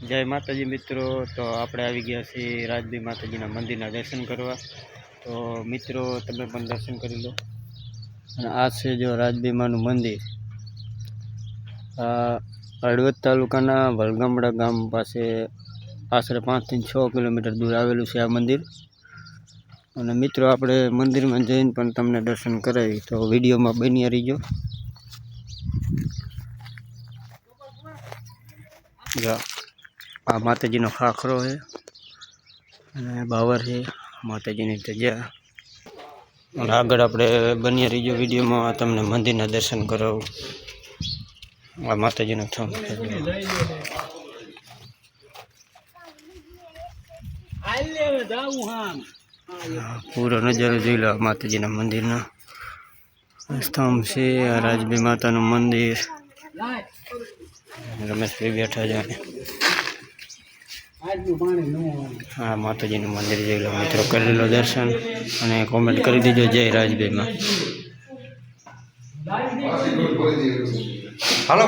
જય માતાજી મિત્રો, તો આપણે આવી ગયા છીએ રાજબી માતાજીના મંદિરના દર્શન કરવા. તો મિત્રો, તમે પણ દર્શન કરી લો. અને આ છે જો રાજબી માનું મંદિર. આ હળવદ તાલુકાના વલગામડા ગામ પાસે આશરે પાંચથી છ કિલોમીટર દૂર આવેલું છે આ મંદિર. અને મિત્રો, આપણે મંદિરમાં જઈને પણ તમને દર્શન કરાવી. તો વિડીયોમાં બની રહીજો. જો. આ માતાજીનો ખાખરો છે અને બાવર છે માતાજીની ધજા અને આગળ આપણે બની રહીજો વિડીયોમાં તમને મંદિરના દર્શન કરાવું આ માતાજીનો થંભ છે હા, પૂરો નજારો જોઈ લો આ માતાજીના મંદિરનો સ્તંભ છે આ રાજબી માતાનું મંદિર રમેશભાઈ બેઠા છે હા, માતાજીનું મંદિર જોઈ લો, મિત્રો. કરી લો દર્શન અને કોમેન્ટ કરી દીજો. જય રાજભાઈમાં હાલો.